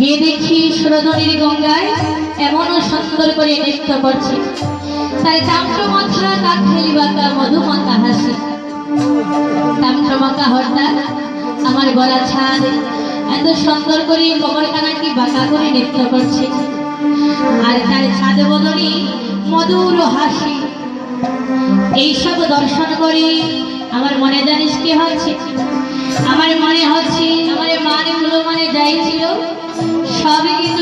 গিয়ে দেখি সুরধনীর গঙ্গায় এমনও সুন্দর করে নৃত্য করছে। তার চামচ মাথা কাঠালি বাঁকা মধুমাকা হাসি। চামচমাকা হর্তা, আমার গলা ছাদ। এত সুন্দর করে কোমর কানাটি বাঁকা করে নৃত্য করছে। আর তার ছাদ বদলে মধুর হাসি। এইসব দর্শন করে আমার মনে জানিস কি হচ্ছে? আমার মনে হচ্ছে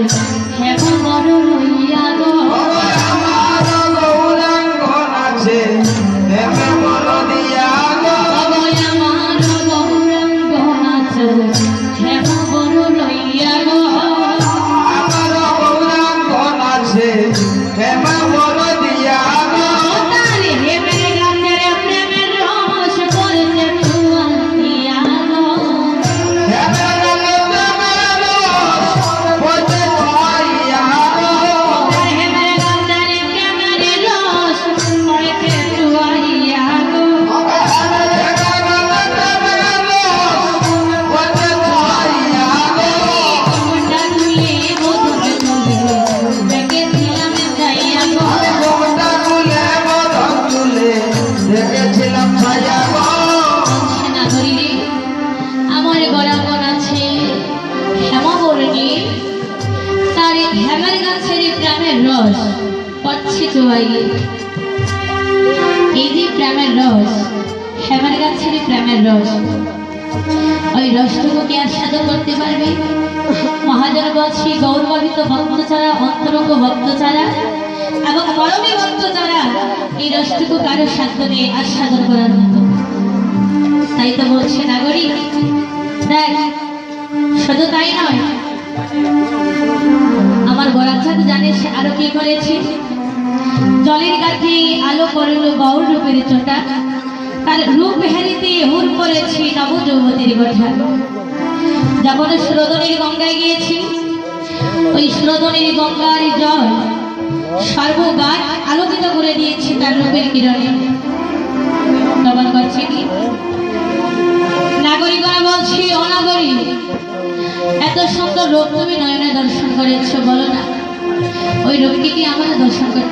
আছে হেমা রস, পচ্ছে চুয়াইলে এই যে প্রেমের রস হেমার গাছের প্রেমের রস, ওই রসটুকু কি আস্বাদন করতে পারবে? মহাজন বলছি গৌরবাবিত ভক্ত ছাড়া অন্তরঙ্গ ভক্ত ছাড়া এবং পরমী ভক্ত ছাড়া এই রসটুকু কারও সাধ্য নেই আস্বাদন করার মতো। তাই তো বলছে নাগরিক, দেখ, শুধু তাই নয় আমার বরাচাঁদ জানিস আরও কি করেছে। জলের কাঠে আলো করল গৌর রূপের চোটা। তার রূপ হেরিতে হুর করেছি নব যৌবতীর কথা যখন সুরদনের গঙ্গায় গিয়েছি। ওই সুরদনের গঙ্গার জল সর্বগান আলোকিত করে দিয়েছি তার রূপের কিরণে।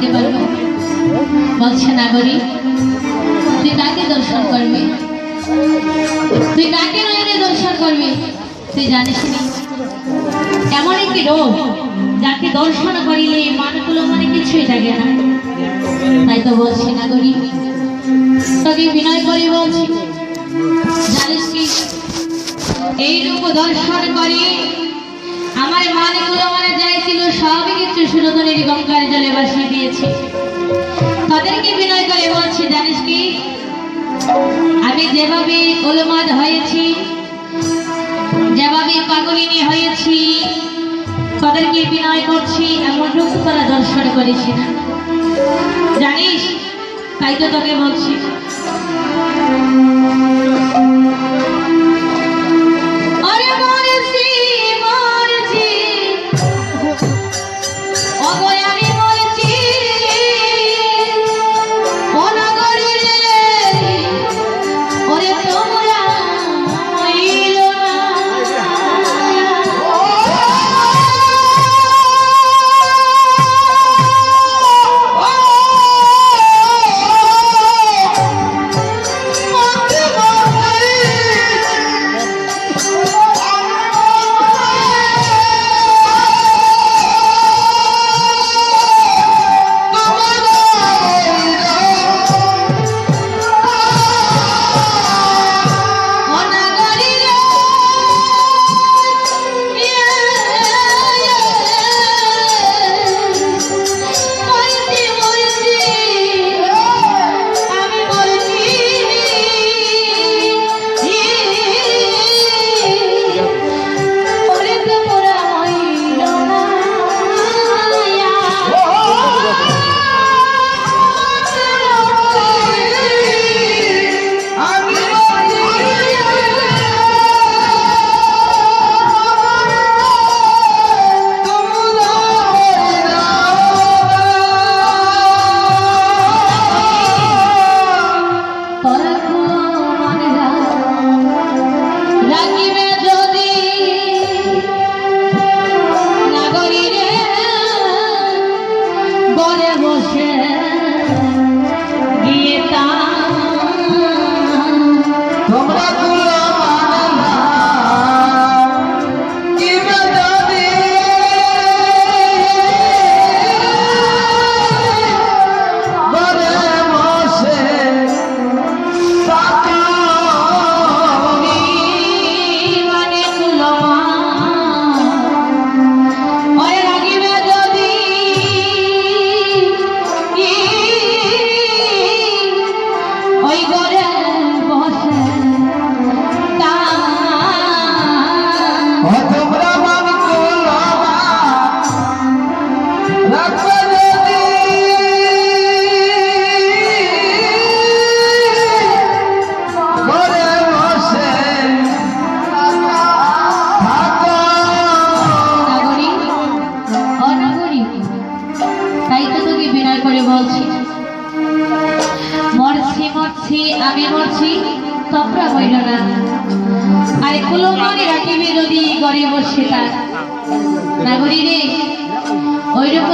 করতে পারব বলছে নাগরিক তুই কাকে দর্শন করবি তুই কাকে নয়নে দর্শন করবি তুই জানিস এমন একটি রোগ, যাকে দর্শন করিলে মানগুলো মানে কিছুই থাকে না। তাই তো বলছি নাগরিক তোকে বিনয় করে বলছি। জানিস কি? এই রূপ দর্শন করে আমার মানগুলো মানে যাইছিল সবই কিছু সুরধনের গঙ্গার জলে বাসিয়ে দিয়েছে। তাদেরকে বিনয় করে বলছি, জানিস কি? আমি যেভাবে উলমাদ হয়েছি, যেভাবে পাগলিনী হয়েছি, তাদেরকে বিনয় করছি এমন রূপ তারা দর্শন করেছি না। জানিস? তাই তো তোকে বলছি।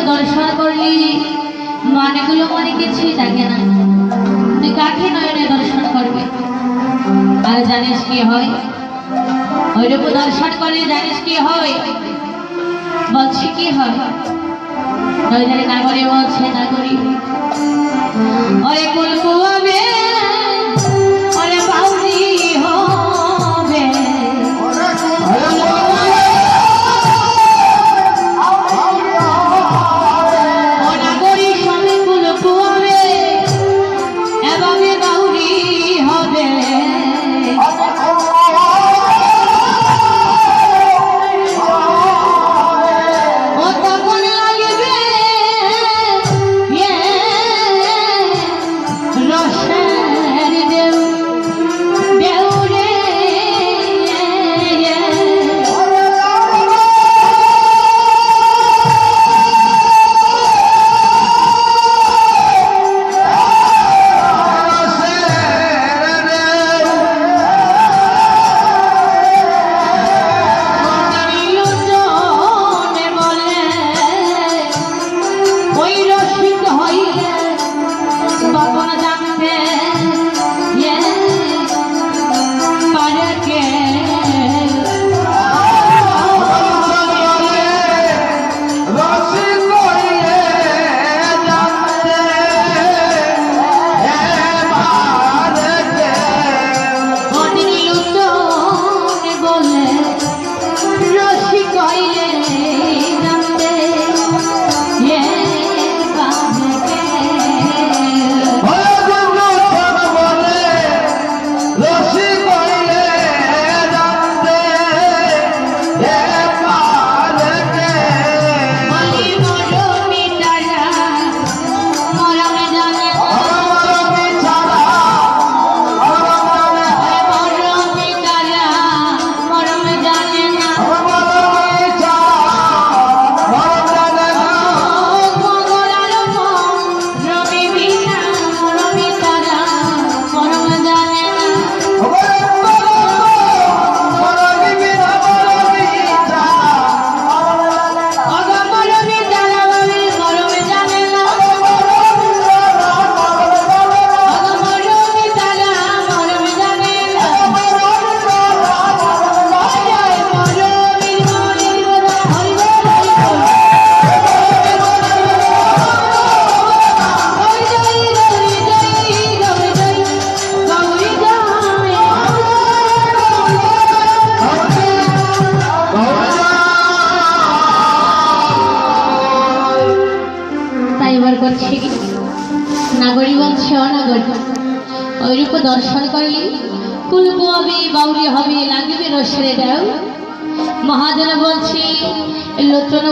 দর্শন করলে মানেগুলো মনে কিছুই থাকে না। তুই কাঠে নয়নে দর্শন করবে। আর জানিস কি হয়? ওইরকম দর্শন করলে জানিস কি হয়? বলছি কি হয়? নইলে নাগরে বলছে নাগরি। ওরে কুলকুয়াবে ওরে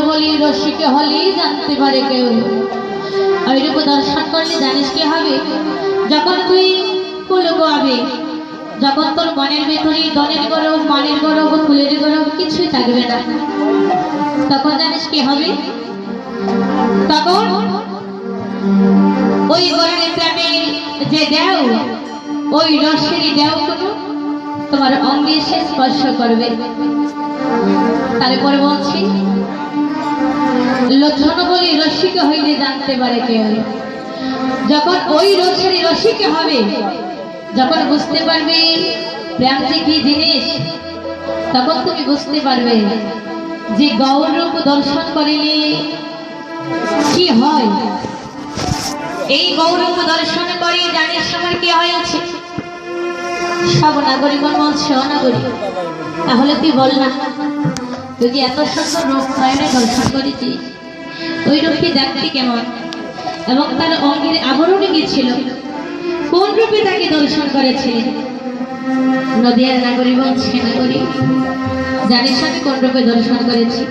বলি রসিকে হলেই জানতে পারে কেউ। ওইরূপ দর্শন করলে জানিস কি হবে? যখন তুই কুলকুয়াবি যখন তোর মনের ভেতরে দনের গরব মনের গরব, ফুলের গরব, কিছুই থাকবে না। তখন জানিস কি হবে? তখন ওই গরনের প্রেমের যে দেও ওই রসের দেও কোনো তোমার অঙ্গে সে স্পর্শ করবে। তারপরে বলছি লোচন বলি রসিকে হইলে জানতে পারে কেউ। যখন ওই রসের রসিক হবে, যখন বুঝতে পারবে প্রেম যে কি জিনিস, তখন তুমি বুঝতে পারবে যে গৌরব দর্শন করিলে কি হয়। এই গৌরব দর্শন করে জানিস আমার কি হয়েছে? সব নাগরিক অনাগরিক তাহলে তুই বল না। তুই যে এত সুন্দর রূপ নয়নে দর্শন করেছিস? ওই দেখতে কেমন? এবং তার অঙ্গের আবরণে কি ছিল? কোন রূপে তাকে দর্শন করেছিলেন নদিয়ার নাগরিক বলছে নাগরিক জানিস আমি কোন রূপে দর্শন করেছি।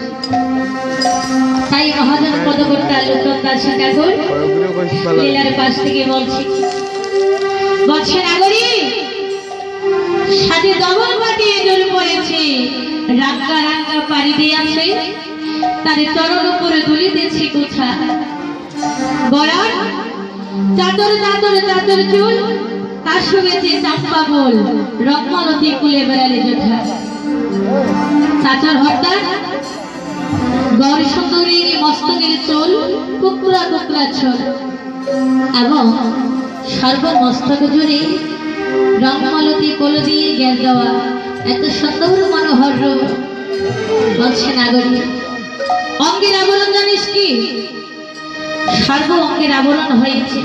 তাই মহাজন পদকর্তা লোকন দাস ঠাকুর লীলার পাশ থেকে বলছি বলছে নাগরিক সাথে দমন মাটিয়ে জল পড়েছে, রাঙ্গা রাঙ্গা পাড়ি দিয়ে আছে তার চরণ উপরে তুলিতেছি কোথা বরান চাদর চাদর চাদর, চুল, তার শুভেছে চাম্পা বল রকমালতি কুলে বেড়ালে যোদ্ধা চাচার হত্যা গৌর সুন্দরীর মস্তকের চুল কুকুরা কুকুরা চোল এবং সর্বমস্তক জুড়ে রঙমালতি কোল দিয়ে গ্যাস দেওয়া এত সুন্দর মনোহর বলছে নাগরিক অঙ্গের আবরণ জানিস কি? সর্ব অঙ্গের আবরণ হয়েছে।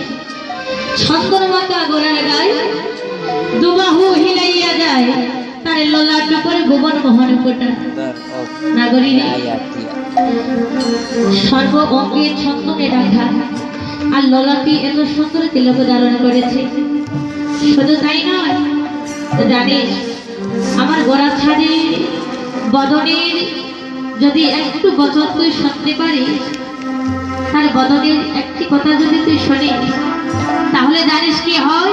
ছন্দন মাতা গোড়ার গায়ে দুবাহু হিলাইয়া যায়, তার ললাট করে ভুবন মোহন কোটা। নাগরিক সর্ব অঙ্গে ছন্দনে রাখা আর ললাটি এত সুন্দর তিলক ধারণ করেছে। শুধু তাই নয়, জানিস, আমার গোড়া ছাদের বদনের যদি একটু বচন তুই শুনতে পারিস তার বদনের একটি কথা যদি তুই শুনিস, তাহলে জানিস কি হয়?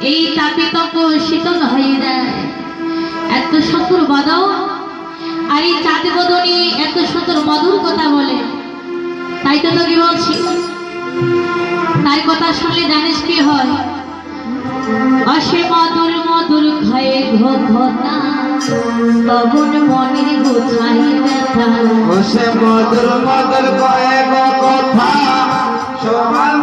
এই তাপে তপ শীতল হয়ে যায়। এত সুন্দর বদন, আর এই চাঁদ বদনী এত সুন্দর মধুর কথা বলে। তাই তো তোকে বলছি। তার কথা শুনলে জানিস কি হয়? অসে মধুর মধুর খায়ে ঘনা তবন মনের কোথায় ব্যথা? বসে মধুর মধুর কয়েক কথা সবার